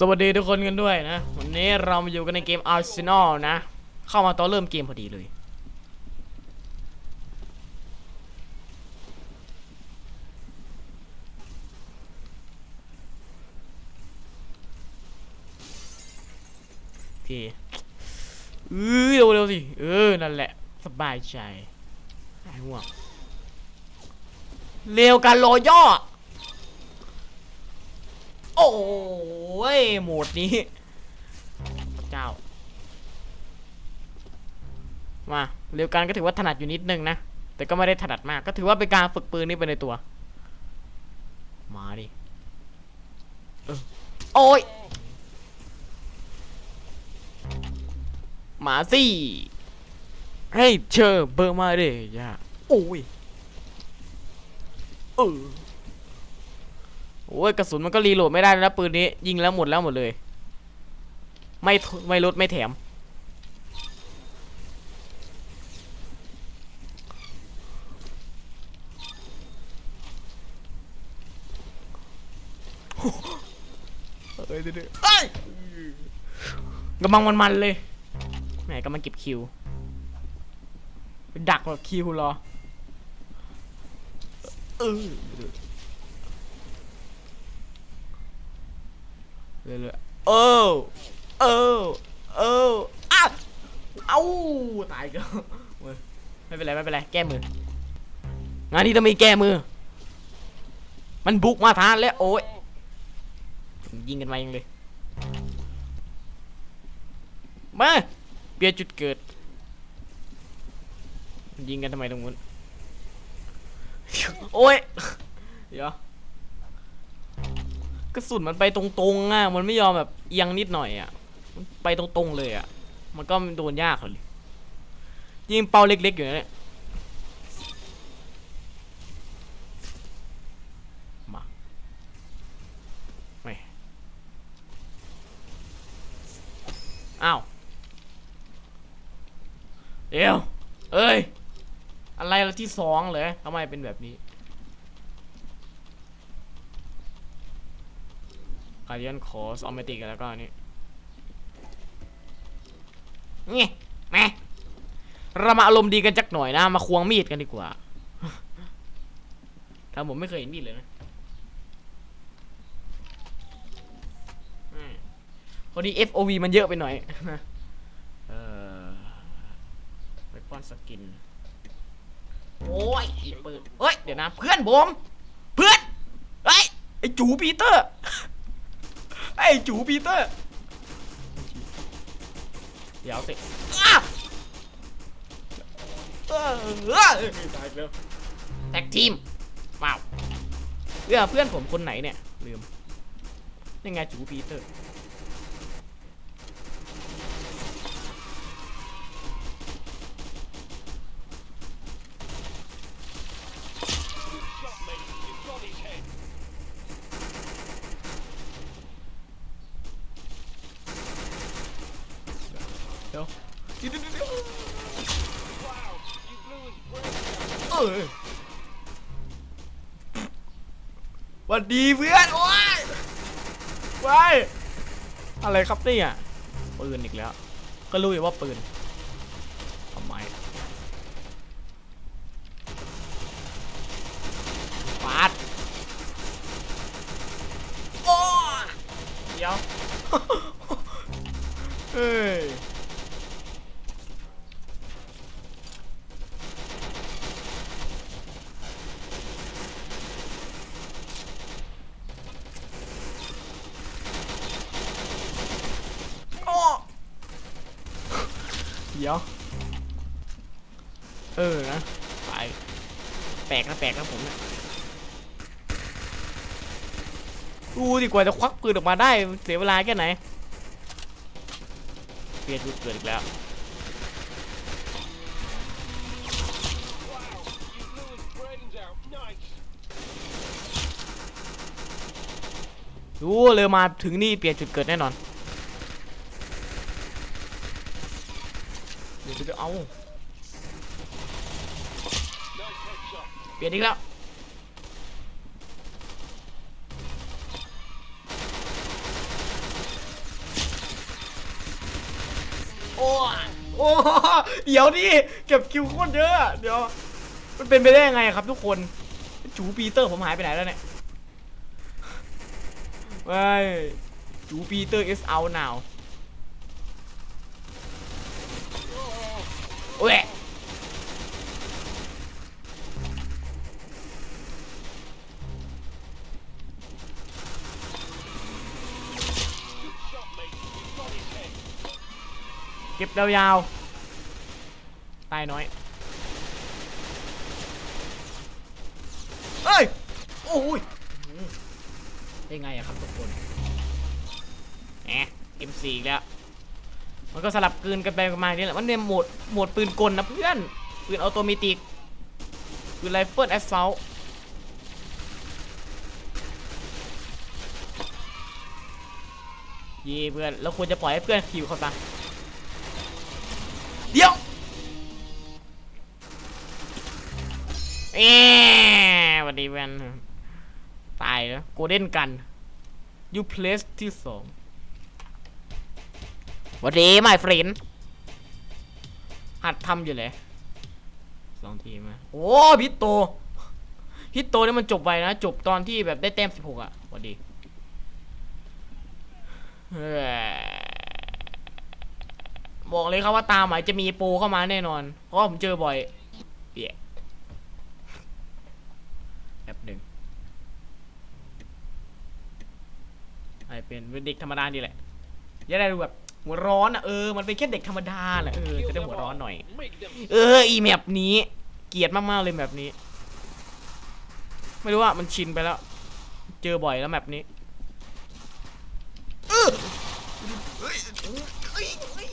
สวัสดีทุกคนกันด้วยนะ วันนี้เรามาอยู่กันในเกม Arsenal นะ เข้ามาตอนเริ่มเกมพอดีเลยโอเคเออเร็วเร็วๆสิ เออ นั่นแหละ สบายใจหายห่วงเร็วกันรอย่อ โอ้ยโหมดนี้พระเจ้า มาเร็วกันก็ถือว่าถนัดอยู่นิดนึงนะ แต่ก็ไม่ได้ถนัดมาก ก็ถือว่าเป็นการฝึกปืนนี่ไปในตัว มาดิเออโอ้ยมาสิให้เชอร์เบอร์มาเดย่าโอ้ยเออ โอ้ยกระสุนมันก็รีโหลดไม่ได้แล้วนะปืนนี้ ยิงแล้วหมดแล้วหมดเลย ไม่ไม่ลดไม่แถม เอ้ยเดี๋ยวเอ้ยกำลังมันๆเลยแหมกำลังเก็บคิว ดักแบบคิวเหรอเออ เรื่อยๆเออเออเอออะเอ้าตายก็ไม่เป็นไรไม่เป็นไรแก้มืองานนี้ต้องมีแก้มือ มันบุกมาทานแล้วโอ้ยยิงกันมายังเลยมาเปลี่ยนจุดเกิด ยิงกันทำไมตรงนู้นโอ้ยเดี๋ยว กระสุนมันไปตรงๆอะมันไม่ยอมแบบเอียงนิดหน่อยอะไปตรงๆเลยอะ มันก็โดนยากเลยยิงเป้าเล็กๆอยู่นะเนี่ยมาไม่อ้าวเดี๋ยวเอ้ย อะไรละที่สองเหรอทำไมเป็นแบบนี้ กาเดียนคอสออมติกแล้วก็นี่นี่แม่เรามาอารมณ์ดีกันจักหน่อยนะ มาควงมีดกันดีกว่าถ้าผมไม่เคยเห็นมีดเลยนะพอดี FOV มันเยอะไปหน่อยเออไปป้อนสกิน โอ้ยอีปืนเฮ้ย เดี๋ยวนะ เพื่อนผม เพื่อน เฮ้ย ไอจูปีเตอร์ อ้จูปีเตอร์เดี๋ยวสิอ้าเออเออตายแล้วแท็กทีมว้าวเพื่อเพื่อนผมคนไหนเนี่ยลืมยังไงจูปีเตอร์ ดี๋ยวเดี๋ยวเดี๋ยวเออวันดีเพื่อนโอ้ยไปอะไรครับเนี่ยปืนอีกแล้ว ก็รู้อยู่ว่าปืนทำไมปาดโอ้ยเดี๋ยว เฮ้ย โอ้ เดี๋ยว เออนะไปแปลกนะแปลกนะผมเนี่ยดูดีกว่าจะควักปืนออกมาได้เสียเวลาแค่ไหนเปลี่ยนจุดเกิดอีกแล้วดูเร็วมาถึงนี่เปลี่ยนจุดเกิดแน่นอน เาเปลี่ยนอีกแล้วโอ้โอ้เดี๋ยวดิเก็บคิวโคตรเยอะเดี๋ยว มันเป็นไปได้ยังไงครับทุกคน จูปีเตอร์ผมหายไปไหนแล้วเนี่ยไปจูปีเตอร์ is out now โอ้ยเก็บยาวๆตายน้อย เอ้ย โอ้ยอืมได้ไงอะครับทุกคนแหม M4 อีกแล้ว มันก็สลับกลืนกันไปกันมาอย่างนี่แหละ มันเนี่ยโหมดโหมดปืนกลนะเพื่อน ปืนออโตเมติก ปืนไรเฟิลแอสซลเย่เพื่อนเราควรจะปล่อยให้เพื่อนคิวเขาซะเดี๋ยวเอ๊ะวัสดีเพื่อน ตายแล้วโกลเด้นกันยูเพลสที่สอง วัสดีไม่เฟรนหัดทำอยู่เลยสองทีมอะโอ้พิตโตพิตโตนี่มันจบไวนะ จบตอนที่แบบได้แต้มสิบหกอะสวัสดีเฮ้ยบอกเลยครับว่าตามหมายจะมีโปรเข้ามาแน่นอน เพราะว่าผมเจอบ่อยเปียแป๊บหนึ่งไอเป็นเด็กธรรมดาดีแหละอย่าได้ดูแบบ หัวร้อนอะเออมันเป็นแค่เด็กธรรมดาแหละเออจะได้หัวร้อนหน่อย เอออีแมปนี้ เกลียดมากๆเลยแมปนี้ ไม่รู้ว่ามันชินไปแล้ว เจอบ่อยแล้วแมปนี้เออเฮ้ยเฮ้ยเฮ้ย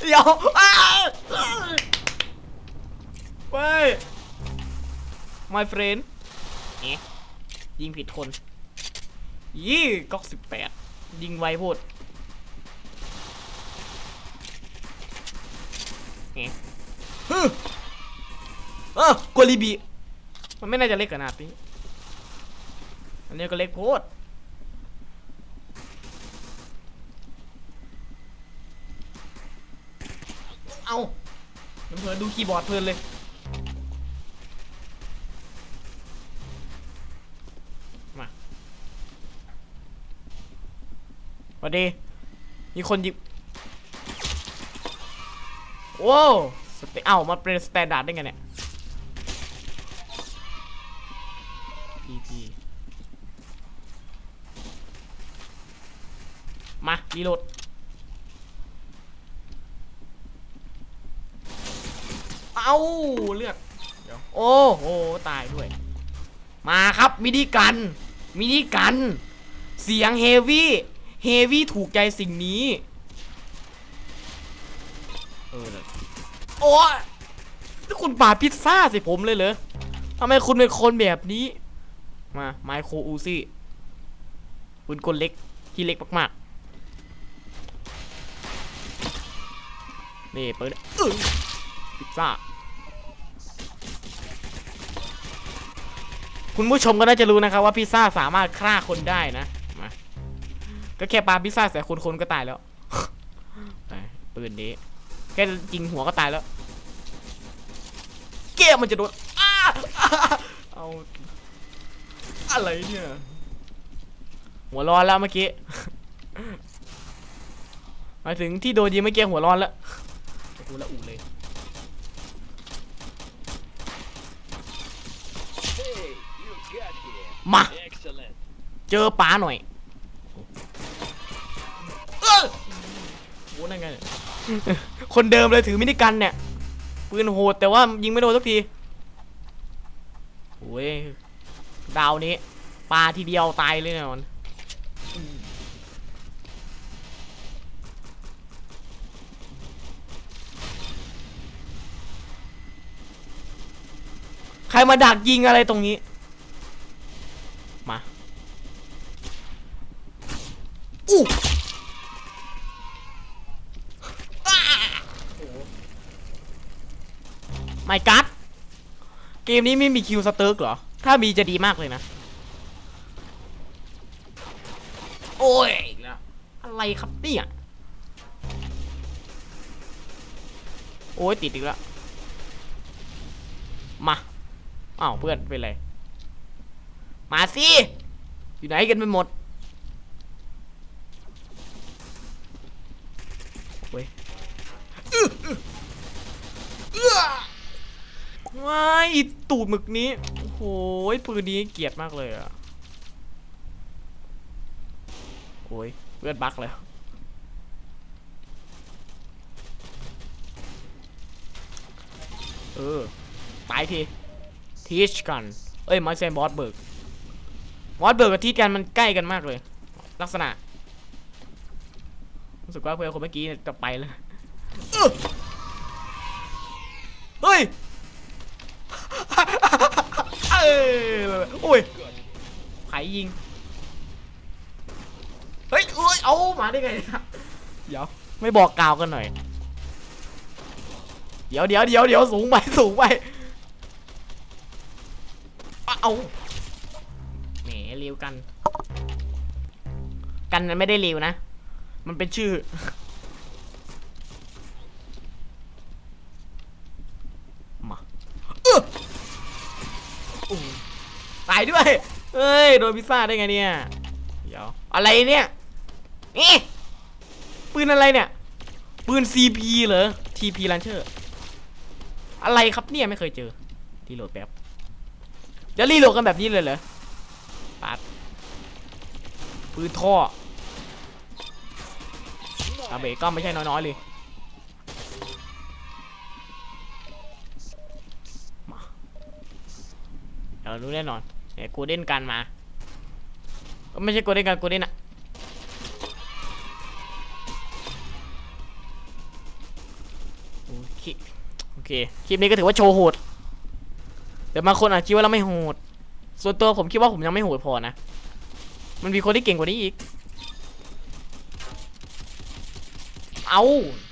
เดี๋ยวอ้าวเว้ย my friend เอ๊ะยิงผิดคนยี่ก๊อกสิบแปด ยิงไวโพูดเอ๊ะฮึเออกวลิบีมันไม่น่าจะเล็กขนาดนี้อันนี้ก็เล็กโพดเอาเพลินๆดูคีย์บอร์ดเพลินเลย มาส วัสดี มีคนหยิบโว้วสเตเอ้ามาเป็นสแตนดาร์ดได้ไงเนี่ยพีพีมารีโหลดเอาเลือดเดี๋ยวโอ้โห ตายด้วย มาครับมินิกัน มินิกัน เสียงเฮฟวี่ เฮวี่ถูกใจสิ่งนี้ เออโอ้นี่คุณปาพิซซ่าส่ผมเลยเหรอทำไมคุณเป็นคนแบบนี้ มาไมโครอูซี่ปืนกลเล็กที่เล็กมากๆ นี่เปิดพิซซ่า คุณผู้ชมก็น่าจะรู้นะครับว่าพิซซ่าสามารถฆ่าคนได้นะ ก็แค่ปาพิซซ่าใส่คนคนก็ตายแล้วไปปืนนี้แค่ยิงหัวก็ตายแล้วเกี้ยมันจะโดนอ้าอ้าเอาอะไรเนี่ยหัวร้อนแล้วเมื่อกี้หมายถึงที่โดนยิงเมื่อกี้หัวร้อนแล้วโอ้โหละอูเลย Hey, you got here. มา Excellent. เจอป๋าหน่อย อ้นั่นไงเนี่ยคนเดิมเลยถือมินิกันเนี่ยปืนโหดแต่ว่ายิงไม่โดนสักทีโอ้ยดาวนี้ปลาทีเดียวตายเลยแน่นอนใครมาดักยิงอะไรตรงนี้ มาอู้ ไม่กัดเกมนี้ไม่มีคิวสเตอร์กเหรอ ถ้ามีจะดีมากเลยนะ โอ้ยอะไรครับเนี่ยโอ้ยติดอีกแล้ว มาอ้าวเพื่อนเป็นไร มาสิ อยู่ไหนกันไปหมดเว้ย ว้ายตูดหมึกนี้โอ้โหปืนนี้เกลียดมากเลยอะโอ้ยเพื่อนบักเลยเออตายทีทีชกันเอ้ยไม่ใช่บอสเบิร์กบอสเบิร์กกับทีชกันมันใกล้กันมากเลย ลักษณะรู้สึกว่าเพื่อนคนเมื่อกี้จะไปแล้วเฮ้ย เอ้ยโอ้ยไผยิง เฮ้ยเอ้ย เอามาได้ไงเนี่ยเดี๋ยว ไม่บอกกล่าวกันหน่อย เดี๋ยวเดี๋ยวเดี๋ยวเดี๋ยวสูงไปสูงไป เอาแหมเร็วกัน กันมันไม่ได้เร็วนะ มันเป็นชื่อมา อู้ตายด้วยเอ้ย โดนพิซซ่าได้ไงเนี่ย เดี๋ยว อะไรเนี่ยเอ๊ะปืนอะไรเนี่ย ปืน CP เหรอ TP Launcher อะไรครับเนี่ยไม่เคยเจอ รีโหลดแป๊บ จะรีโหลดกันแบบนี้เลยเหรอปัดปืนท่ออาเบรก็ไม่ใช่น้อยๆเลย เดี๋ยวรู้แน่นอนเนี่ยกูเด่นกันมาเอ้ยไม่ใช่กูเด่นกันกูเด่นอะโอเคโอเคคลิปนี้ก็ถือว่าโชว์โหดแต่บางคนอาจคิดว่าเราไม่โหด ส่วนตัวผมคิดว่าผมยังไม่โหดพอนะมันมีคนที่เก่งกว่านี้อีก เอามา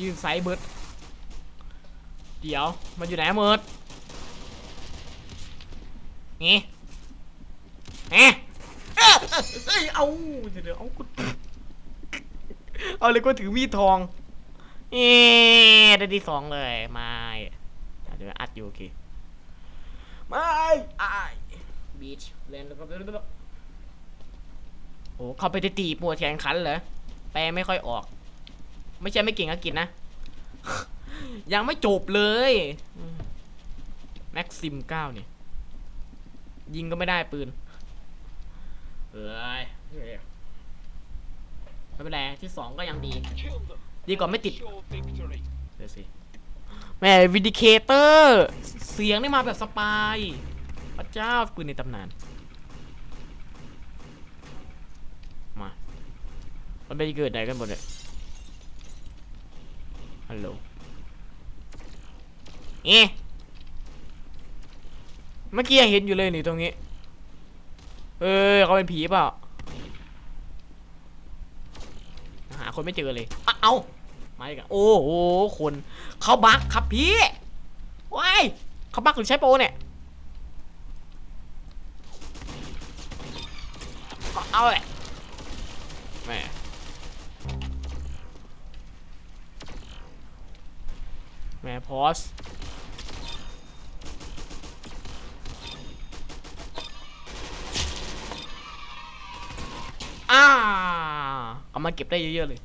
ยืนไซส์เบิร์ดเดี๋ยว มันอยู่ไหนอะเมิร์ดงี้เอ๊ะเอ้ยเอ้ยเอาเดี๋ยวเดี๋ยวเอากูเอาเลยก็ถือมีดทองเอ๊ะได้ที่สองเลยไม่อะเดี๋ยวอัดอยู่โอเคไม่ไอบีชเล่นแล้วก็โอ้เข้าไปได้ตีปัวแข่งขันเหรอแปลไม่ค่อยออก ไม่ใช่ไม่เก่งอังกฤษนะ ยังไม่จบเลยแม็กซิมเก้าเนี่ย ยิงก็ไม่ได้ปืนเอ้ยไม่เป็นไรที่สองก็ยังดี ดีกว่าไม่ติดเดี๋ยวสิแม่วิดิเคเตอร์ เสียงนี่มาแบบสปายพระเจ้าปืนในตำนาน มา มันไปเกิดไหนกันหมดเนี่ย ฮัลโหลเอ๊ะเมื่อกี้ยังเห็นอยู่เลยนี่ตรงนี้ เออเขาเป็นผีเปล่า หาคนไม่เจอเลยอะเอามาอีกอะโอ้โห คน เขาบักครับพี่ว้ายเขาบักหรือใช้โปเนี่ย เอาเลยแม่ ม่พอสอ่าเอามาเก็บได้เยอะๆเลย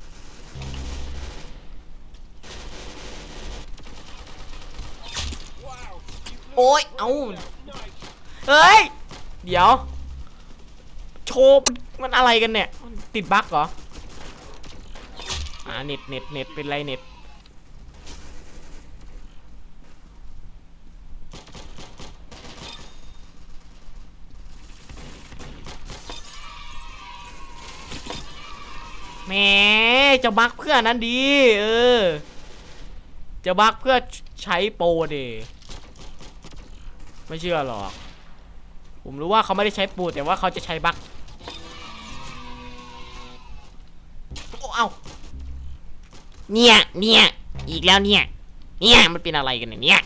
โอ้ย เอาเฮ้ย เดี๋ยว โชว์มันมันอะไรกันเนี่ย ติดบั๊กเหรอ อ่า เน็ตเน็ตเน็ตเป็นไรเน็ต มจะบั๊กเพื่อนั้นดี เออ จะบั๊กเพื่อใช้โปรเดไม่เชื่อหรอก ผมรู้ว่าเขาไม่ได้ใช้ปูแต่ว่าเขาจะใช้บั๊กโอ้เอ้าเนี่ยเนี่ยอีกแล้วเนี่ยเนี่ยมันเป็นอะไรกันเนี่ยเนี่ย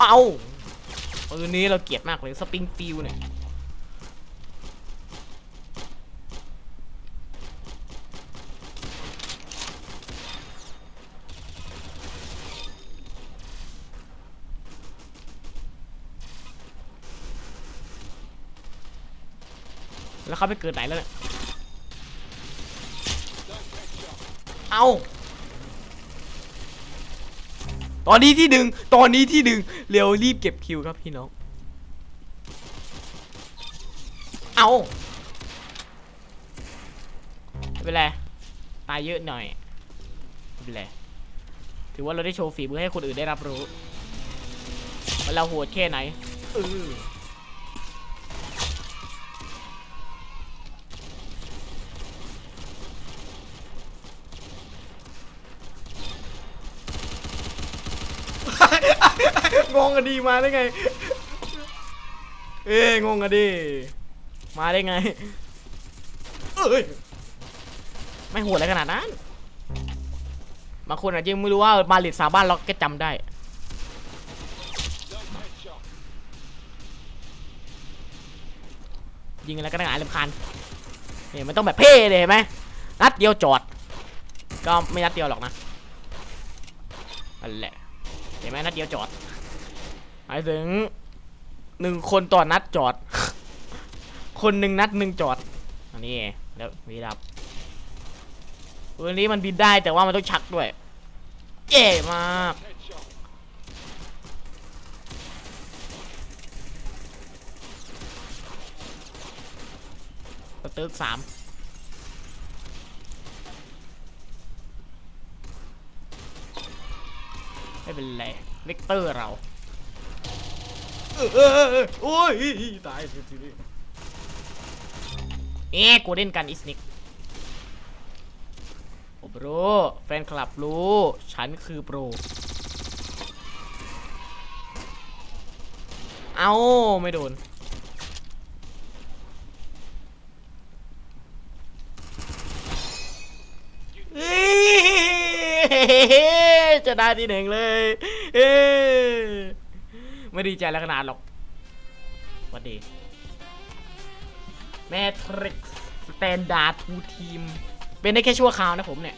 เอาปืนนี้เราเกลียดมากเลยสปริงฟิลเนี่ย แล้วเขาไปเกิดไหนแล้วเนี่ยเอาตอนนี้ที่ดึง ตอนนี้ที่ดึง เร็วรีบเก็บคิวครับพี่น้อง เอาไม่เป็นไร ตายเยอะหน่อยไม่เป็นไร ถือว่าเราได้โชว์ฝีมือให้คนอื่นได้รับรู้ว่าเราโหดแค่ไหนเออ งงกันดีมาได้ไง เอ้ยงงกันดีมาได้ไง เอ้ย ไม่โหดอะไรขนาดนั้น บางคนอาจจะยังไม่รู้ว่ามาลิดสาบ้านล็อกก็จำได้ ยิงอะไรก็ได้หายลำคาญเนี่ยมันต้องแบบเพ่เลยเห็นไหมนัดเดียวจอด ก็ไม่นัดเดียวหรอกนะนั่นแหละเห็นไหมนัดเดียวจอด หมายถึงหนึ่งคนต่อนัดจอด คนหนึ่งนัดหนึ่งจอด อันนี้แล้ววีดับวันนี้มันบินได้แต่ว่ามันต้องชักด้วยเจ๋มากสตึกสามไม่เป็นไรเวกเตอร์เรา เออโอ้ยตายสิสิเอ๊ะกูเล่นกันอิสนิกโอ้โปรแฟนคลับรู้ ฉันคือโปร เอาไม่โดนเฮ้จะได้ที่หนึ่งเลย เอ้ ไม่ดีใจแล้วขนาดหรอกสวัสดี แมทริกสแตนดาร์ดทูทีม เป็นได้แค่ชั่วคราวนะผมเนี่ย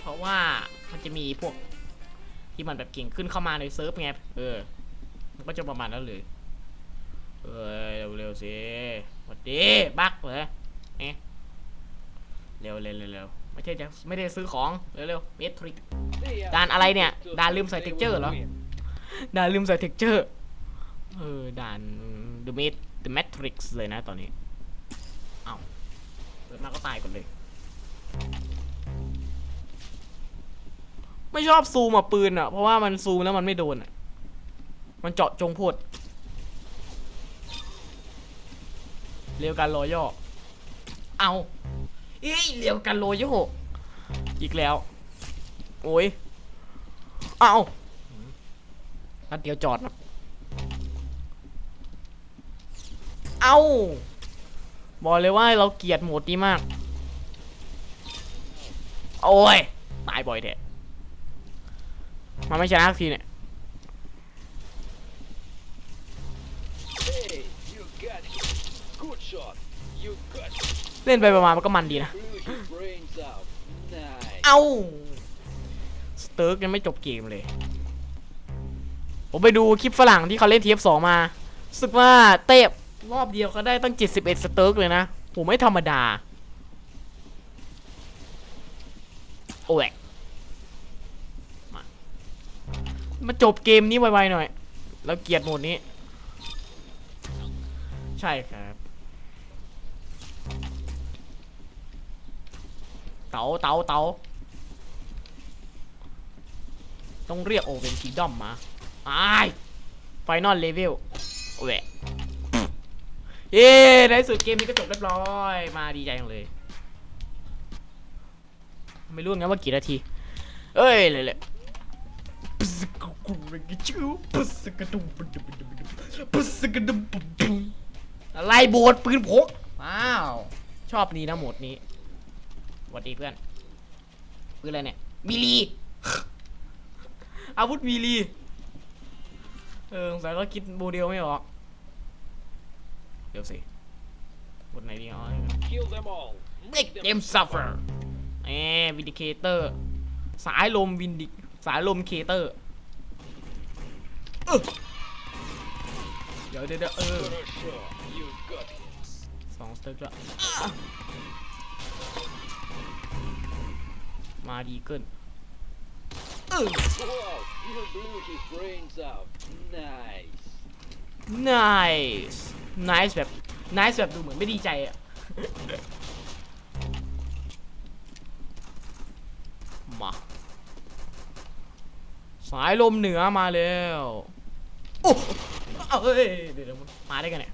เพราะว่ามันจะมีพวกที่มันแบบเก่งขึ้นเข้ามาในเซิร์ฟไง เออ มันก็จะประมาณนั้นเลย เออเร็วๆสิสวัสดีบักเหรอเอ๊ะเร็วเร็วเร็วเร็วไม่ใช่จะไม่ได้ซื้อของ เร็วเร็วเมทริกด่านอะไรเนี่ยด่านลืมใส่ texture เหรอ ด่านลืมใส่เท็กเจอร์เออด่าน The Mat The Matrix เลยนะตอนนี้ เอาเปิดมาก็ตายก่อนเลย ไม่ชอบซูมอะปืนอะ เพราะว่ามันซูมแล้วมันไม่โดนอะ มันเจาะจงพดเร็วกันรอย่อเอาเอ้ยเร็วกันโรย่ออีกแล้ว โอ้ยเอา นัดเดียวจอดนะเอาบอกเลยว่าเราเกลียดโหมดนี้มาก โอ้ย ตายบ่อยแท้มันไม่ชนะสักทีเนี่ย Hey, you got it. Good shot. You got it. เล่นไปประมาณมันก็มันดีนะ Blew your brains out. Nice. เอ้าสเติร์กยังไม่จบเกมเลย ผมไปดูคลิปฝรั่งที่เขาเล่นทีฟสองมาสึกว่าเตะรอบเดียวเขาได้ตั้ง 71 สเติร์กเลยนะผมไม่ธรรมดา โอ้ยมามาจบเกมนี้ไวๆหน่อยแล้วเกียดโหมดนี้ ใช่ครับ เต๋าเต๋าเต๋าต้องเรียกโอเวนคีดอมมา ไอ้ไฟนอลเลเวลโอ้ยเย้ในสุดเกมนี้ก็จบเรียบร้อย มาดีใจจังเลย ไม่รู้งั้นว่ากี่นาที เอ้ยเลยเลยปุ๊สกกูรกิจูปุ๊สกดุมปุ๊ดุมปุ๊ดุมปุ๊สกดุมปุ๊ดุมอะไรโบดปืนพกว้าว ชอบนี้นะโหมดนี้สวัสดีเพื่อนปืนอะไรเนี่ยมีลีอาวุธมีลี เออสงสัยก็คิดบูเดียวไม่ออก เดี๋ยวสิบทไหนดีอ๋อ Kill them all. Make them suffer แหมวินดิเคเตอร์ สายลมวินดิสายลมเคเตอร์ เดี๋ยวเดี๋ยวเดี๋เออสองสเต็ปละมาดีขึ้น เออ Wow, you blew his brains out. Nice. nice nice แบบ nice แบบดูเหมือนไม่ดีใจอะมาสายลมเหนือมาแล้วโอ้เอ้ยเดี๋ยวมาได้กันเนี่ย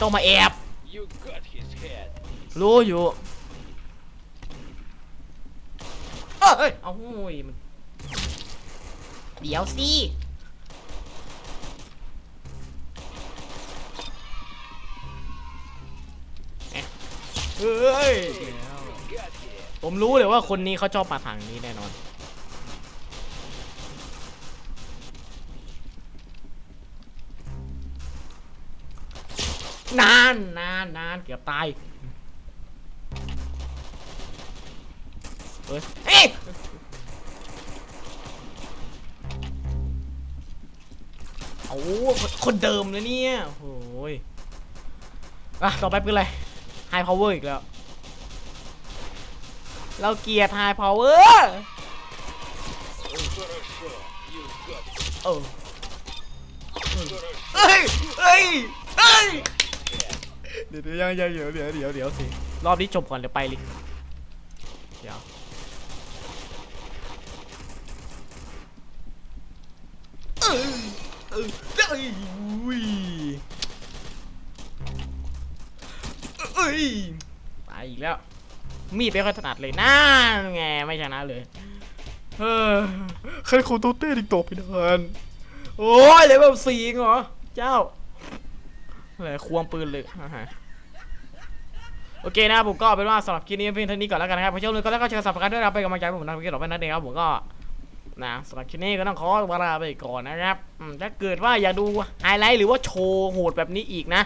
ต้องมาแอบ รู้อยู่เอ้ยเอาโอ้ยมันเดี๋ยวสิเอ๊ะเฮ้ย You got him. ผมรู้เลยว่าคนนี้เขาชอบมาทางนี้แน่นอน นานนานนานเกือบตาย เฮ้ยเอ้ะโอ้คนเดิมเลยเนี่ยโอ้ยอะต่อไปเป็นอะไรไฮพาวเวอร์อีกแล้ว เราเกียด High Power เออเฮ้ยเฮ้ยเฮ้ยเดี๋ยวยังยังเดี๋ยวเดี๋ยวเดี๋ยวเดี๋ยวสิ รอบนี้จบก่อนเดี๋ยวไปเลยเดี๋ยว เอ้ยเอ้ยเอ้ยเอ้ยตายอีกแล้ว มีดไม่ค่อยถนัดเลยนั่นไงไม่ชนะเลยเออใครคงโตเต้อีกต่อไปนานโอ้ยเลยแบบสี่เหรอ เจ้าอะไรควงปืนเลยโอเคนะผมก็เป็นว่าสำหรับคลิปนี้เพียงเท่านี้ก่อนแล้วกันนะครับผู้ชมเลยก็แล้วก็เชิญสับสนด้วยนะครับเป็นกำลังใจให้ผมนะเพี่ต่อไปนั่นเองครับผมก็ นะสำหรับคลิปนี้ก็ต้องขอเวลาไปก่อนนะครับถ้าเกิดว่าอยากดูไฮไลท์หรือว่าโชว์โหดแบบนี้อีกนะ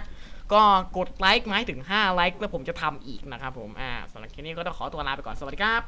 ก็กดไลค์มาให้ถึง 5 ไลค์แล้วผมจะทำอีกนะครับผมอ่าสำหรับคลิปนี้ก็ต้องขอตัวลาไปก่อนสวัสดีครับ